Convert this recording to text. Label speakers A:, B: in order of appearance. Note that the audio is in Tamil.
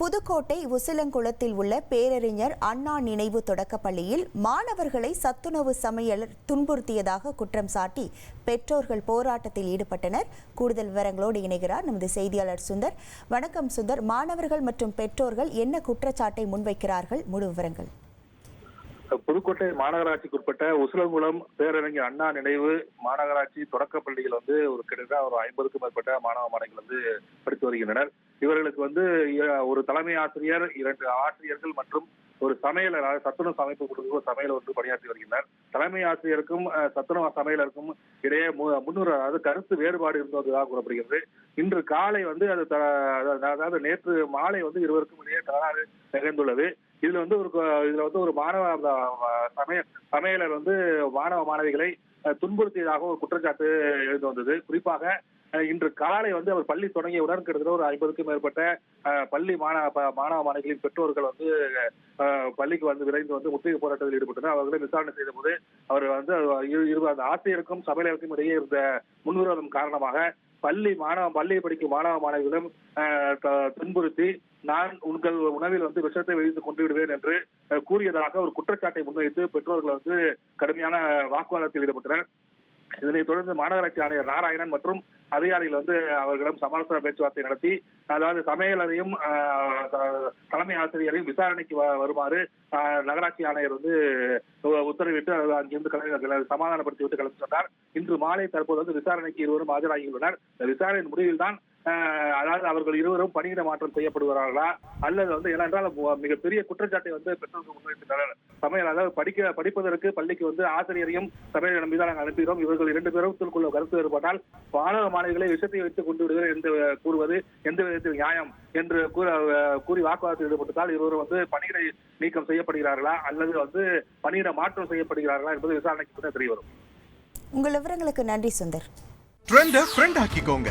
A: புதுக்கோட்டை உசிலங்குளத்தில் உள்ள பேரறிஞர் அண்ணா நினைவு தொடக்கப்பள்ளியில் மாணவர்களை சத்துணவு சமையலர் துன்புறுத்தியதாக குற்றம் சாட்டி பெற்றோர்கள் போராட்டத்தில் ஈடுபட்டனர். கூடுதல் விவரங்களோடு இணைகிறார் நமது செய்தியாளர் சுந்தர். வணக்கம் சுந்தர். மாணவர்கள் மற்றும் பெற்றோர்கள் என்ன குற்றச்சாட்டை முன்வைக்கிறார்கள்? முழு விவரங்கள்.
B: புதுக்கோட்டை மாநகராட்சிக்கு உட்பட்ட உசிலங்குளம் பேரறிஞர் அண்ணா நினைவு மாநகராட்சி தொடக்க பள்ளியில் வந்து ஒரு கிட்டத்தட்ட ஒரு ஐம்பதுக்கும் மேற்பட்ட மாணவ மாணவிகள் வந்து படித்து வருகின்றனர். இவர்களுக்கு வந்து இ- ஒரு தலைமை ஆசிரியர் இரண்டு ஆசிரியர்கள் மற்றும் ஒரு சமையலர் அதாவது சத்துணவு சமைப்பு கொடுக்க சமையல் வந்து பணியாற்றி வருகின்றனர். தலைமை ஆசிரியருக்கும் சத்துண சத்துணவு சமையலருக்கும் இடையே மு- அதாவது கருத்து வேறுபாடு இருந்ததாக கூறப்படுகிறது. இன்று காலை வந்து அது த- அதாவது நேற்று மாலை வந்து இருவருக்கும் இடையே தகராறு நிகழ்ந்துள்ளது. இதுல வந்து ஒரு இதுல வந்து ஒரு மாணவ அந்த, சமய சமையலர் வந்து மாணவ மாணவிகளை துன்புறுத்தியதாக ஒரு குற்றச்சாட்டு எழுந்து வந்தது. குறிப்பாக இன்று காலை வந்து அவர் பள்ளி தொடங்கியவுடன் கிட்டத்தட்ட ஒரு ஐம்பதுக்கும் மேற்பட்ட பள்ளி மாணவ மாணவ மாணவிகளின் பெற்றோர்கள் வந்து பள்ளிக்கு வந்து விரைந்து வந்து முற்றுகை போராட்டத்தில் ஈடுபட்டனர். அவர்களை விசாரணை செய்த போது அவர் வந்து அந்த ஆசிரியருக்கும் சமையலருக்கும் இடையே இருந்த முன்விரோதம் காரணமாக பள்ளி மாணவ பள்ளியை படிக்கும் மாணவ மாணவிகளும் த- துன்புறுத்தி நான் உங்கள் உணவில் வந்து விஷத்தை வைத்து கொண்டு விடுவேன் என்று கூறியதாக ஒரு குற்றச்சாட்டை முன்வைத்து பெற்றோர்கள் வந்து கடுமையான வாக்குவாதத்தில் ஈடுபட்டனர். இதனைத் தொடர்ந்து மாநகராட்சி ஆணையர் நாராயணன் மற்றும் அதிகாரிகள் வந்து அவர்களிடம் சமரச பேச்சுவார்த்தை நடத்தி அதாவது சமையலரையும் தலைமை ஆசிரியரையும் விசாரணைக்கு வ- வருமாறு அஹ், நகராட்சி ஆணையர் வந்து உத்தரவிட்டு அங்கிருந்து கிளம்பி சமாதானப்படுத்தி விட்டு கிளம்பி சொன்னார். இன்று மாலை தற்போது வந்து விசாரணைக்கு இருவரும் ஆஜராகியுள்ளனர் விசாரணையின் முடிவில் தான் அதாவது அவர்கள் இருவரும் பணியிட மாற்றம் செய்யப்படுவார்களா? அல்லது வந்து ஏனென்றால் மிகப்பெரிய குற்றச்சாட்டை வந்து பெற்றோர்கள் முன்வைத்துள்ளனர். சமையல் அதாவது படிக்க படிப்பதற்கு பள்ளிக்கு வந்து ஆசிரியரையும் சமையல் நம்பி தான் நாங்கள் அனுப்புகிறோம் இவர்கள் இரண்டு பேருக்குள்ள கருத்து வேறுபாட்டால் மாணவ மாணவிகளை விஷத்தை வைத்துக் கொண்டு விடுகிறேன் என்று கூறுவது எந்த விதத்தில் நியாயம் என்று கூற கூறி வாக்குவாதத்தில் ஈடுபட்டதால் இருவரும் வந்து பணியிடை நீக்கம் செய்யப்படுகிறார்களா? அல்லது வந்து பணியிட மாற்றம் செய்யப்படுகிறார்களா என்பது விசாரணைக்கு பின்னர் தெரிய வரும்
A: உங்கள் விவரங்களுக்கு நன்றி சுந்தர்.
C: ட்ரெண்ட ஃப்ரெண்ட் ஆக்கிக்கோங்க.